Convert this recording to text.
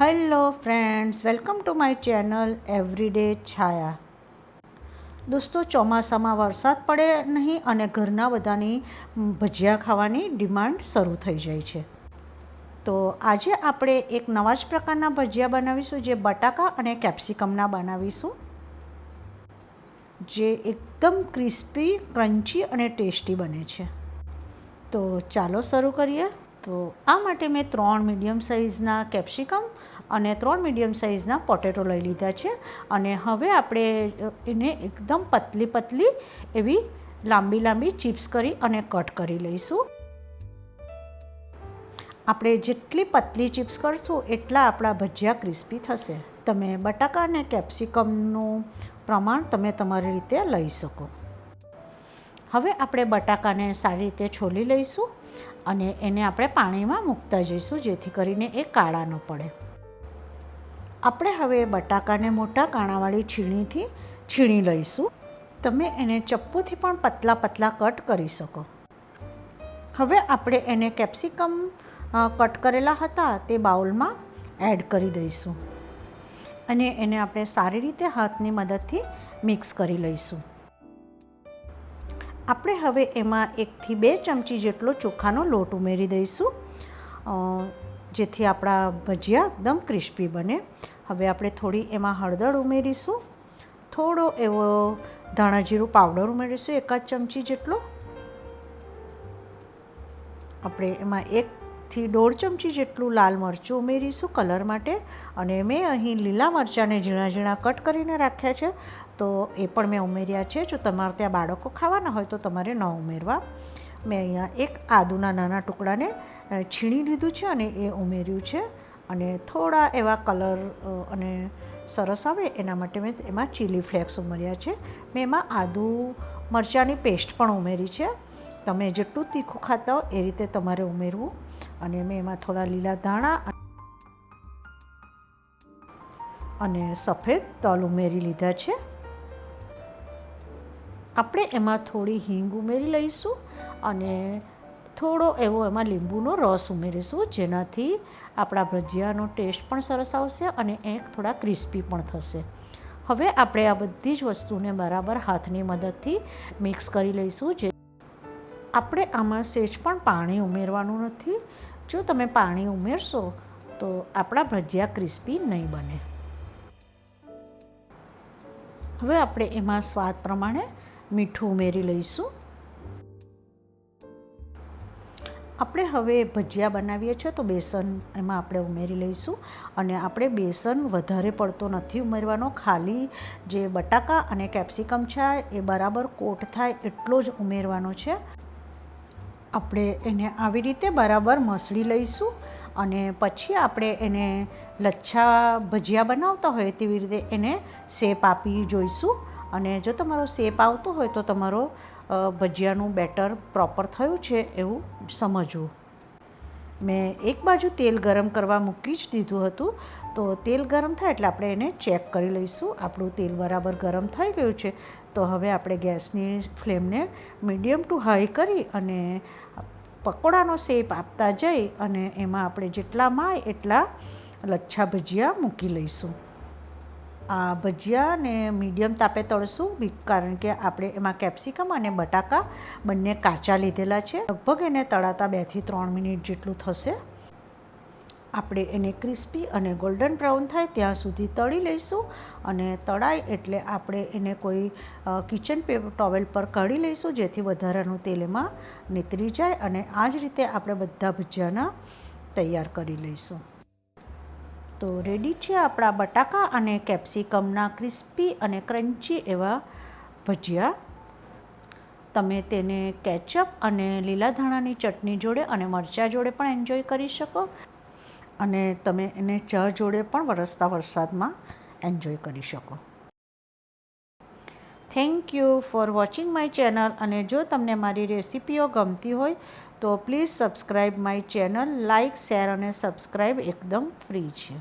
Hello friends welcome to my channel everyday Chhaya દોસ્તો, ચોમાસામાં વરસાદ પડે નહીં અને ઘરના બધાની ભજીયા ખાવાની ડિમાન્ડ શરૂ થઈ જાય છે. તો આજે આપણે એક નવા જ પ્રકારના ભજીયા બનાવીશું, જે બટાકા અને કેપ્સિકમના બનાવીશું, જે એકદમ ક્રિસ્પી, ક્રન્ચી અને ટેસ્ટી બને છે. તો ચાલો શરૂ કરીએ. તો આ માટે મેં ત્રણ મીડિયમ સાઇઝના કેપ્સિકમ અને ત્રણ મીડિયમ સાઇઝના પોટેટો લઈ લીધા છે. અને હવે આપણે એને એકદમ પતલી પતલી એવી લાંબી લાંબી ચિપ્સ કરી અને કટ કરી લઈશું. આપણે જેટલી પતલી ચિપ્સ કરશું એટલા આપણા ભજીયા ક્રિસ્પી થશે. તમે બટાકા અને કેપ્સિકમનું પ્રમાણ તમે તમારી રીતે લઈ શકો. હવે આપણે બટાકાને સારી રીતે છોલી લઈશું. અને એને આપણે પાણીમાં મૂકતા જઈશું, જેથી કરીને એ કાળા ન પડે. આપણે હવે બટાકાને મોટા કાણાવાળી છીણીથી છીણી લઈશું. તમે એને ચપ્પુથી પણ પતલા પતલા કટ કરી શકો. હવે આપણે એને કેપ્સિકમ કટ કરેલા હતા તે બાઉલમાં એડ કરી દઈશું. અને એને આપણે સારી રીતે હાથની મદદથી મિક્સ કરી લઈશું. આપણે હવે એમાં એકથી બે ચમચી જેટલો ચોખાનો લોટ ઉમેરી દઈશું. જેથી આપણા ભજીયા એકદમ ક્રિસ્પી બને. હવે આપણે થોડી એમાં હળદર ઉમેરીશું. થોડો એવો ધાણાજીરું પાવડર ઉમેરીશું, એકાદ ચમચી જેટલો. આપણે એમાં એકથી દોઢ ચમચી જેટલું લાલ મરચું ઉમેરીશું કલર માટે. અને મેં અહીં લીલા મરચાંને ઝીણા ઝીણા કટ કરીને રાખ્યા છે. તો એ પણ મેં ઉમેર્યા છે. જો તમારે ત્યાં બાળકો ખાવાના હોય તો તમારે ન ઉમેરવા. મેં અહીંયા એક આદુના નાના ટુકડાને છીણી લીધું છે અને એ ઉમેર્યું છે. અને થોડા એવા કલર અને સરસ આવે એના માટે મેં એમાં ચીલી ફ્લેક્સ ઉમેર્યા છે. મેં એમાં આદુ મરચાંની પેસ્ટ પણ ઉમેરી છે. તમે જેટલું તીખું ખાતા હો એ રીતે તમારે ઉમેરવું. અને મેં એમાં થોડા લીલા ધાણા અને સફેદ તલ ઉમેરી લીધા છે. આપણે એમાં થોડી હિંગ ઉમેરી લઈશું અને થોડો એવો એમાં લીંબુનો રસ ઉમેરીશું, જેનાથી આપણા ભજીયાનો ટેસ્ટ પણ સરસ આવશે અને એ થોડા ક્રિસ્પી પણ થશે. હવે આપણે આ બધી જ વસ્તુને બરાબર હાથની મદદથી મિક્સ કરી લઈશું, જે આપણે આમાં સેજ પણ પાણી ઉમેરવાનું નથી. જો તમે પાણી ઉમેરશો, તો આપણા ભજીયા ક્રિસ્પી નહીં બને. હવે આપણે એમાં સ્વાદ પ્રમાણે મીઠું ઉમેરી લઈશું. આપણે હવે ભજીયા બનાવીએ છીએ, તો બેસન એમાં આપણે ઉમેરી લઈશું. અને આપણે બેસન વધારે પડતો નથી ઉમેરવાનો. ખાલી જે બટાકા અને કેપ્સિકમ છે, એ બરાબર કોટ થાય એટલો જ ઉમેરવાનો છે. આપણે એને આવી રીતે બરાબર મસળી લઈશું અને પછી આપણે એને લચ્છા ભજીયા બનાવતા હોય તેવી રીતે એને શેપ આપી જોઈશું. અને જો તમારો શેપ આવતો હોય તો તમારો ભજીયાનું બેટર પ્રોપર થયું છે એવું સમજવું. મેં એક બાજુ તેલ ગરમ કરવા મૂકી જ દીધું હતું. તો તેલ ગરમ થાય એટલે આપણે એને ચેક કરી લઈશું. આપણું તેલ બરાબર ગરમ થઈ ગયું છે. તો હવે આપણે ગેસની ફ્લેમને મીડિયમ ટુ હાઈ કરી અને પકોડાનો શેપ આપતા જઈ અને એમાં આપણે જેટલા માય એટલા લચ્છા ભજીયા મૂકી લઈશું. આ ભજીયાને મીડિયમ તાપે તળશું કારણ કે આપણે એમાં કેપ્સિકમ અને બટાકા બંને કાચા લીધેલા છે. લગભગ એને તળાતા બેથી ત્રણ મિનિટ જેટલું થશે. આપણે એને ક્રિસ્પી અને ગોલ્ડન બ્રાઉન થાય ત્યાં સુધી તળી લઈશું અને તળાય એટલે આપણે એને કોઈ કિચન પેપર ટોવેલ પર કાઢી લઈશું જેથી વધારાનું તેલ એમાં નીતરી જાય અને આ જ રીતે આપણે બધા ભજીયાના તૈયાર કરી લઈશું. તો રેડી છે આપણા બટાકા અને કેપ્સિકમના ક્રિસ્પી અને ક્રન્ચી એવા ભજીયા. તમે તેને કેચઅપ અને લીલા ધાણાની ચટણી જોડે અને મરચાં જોડે પણ એન્જોય કરી શકો. અને તમે એને ચા જોડે પણ વરસતા વરસાદમાં એન્જોય કરી શકો. Thank you for watching my channel અને જો તમને મારી રેસિપીઓ ગમતી હોય, તો please subscribe my channel, like, share અને સબસ્ક્રાઈબ એકદમ ફ્રી છે.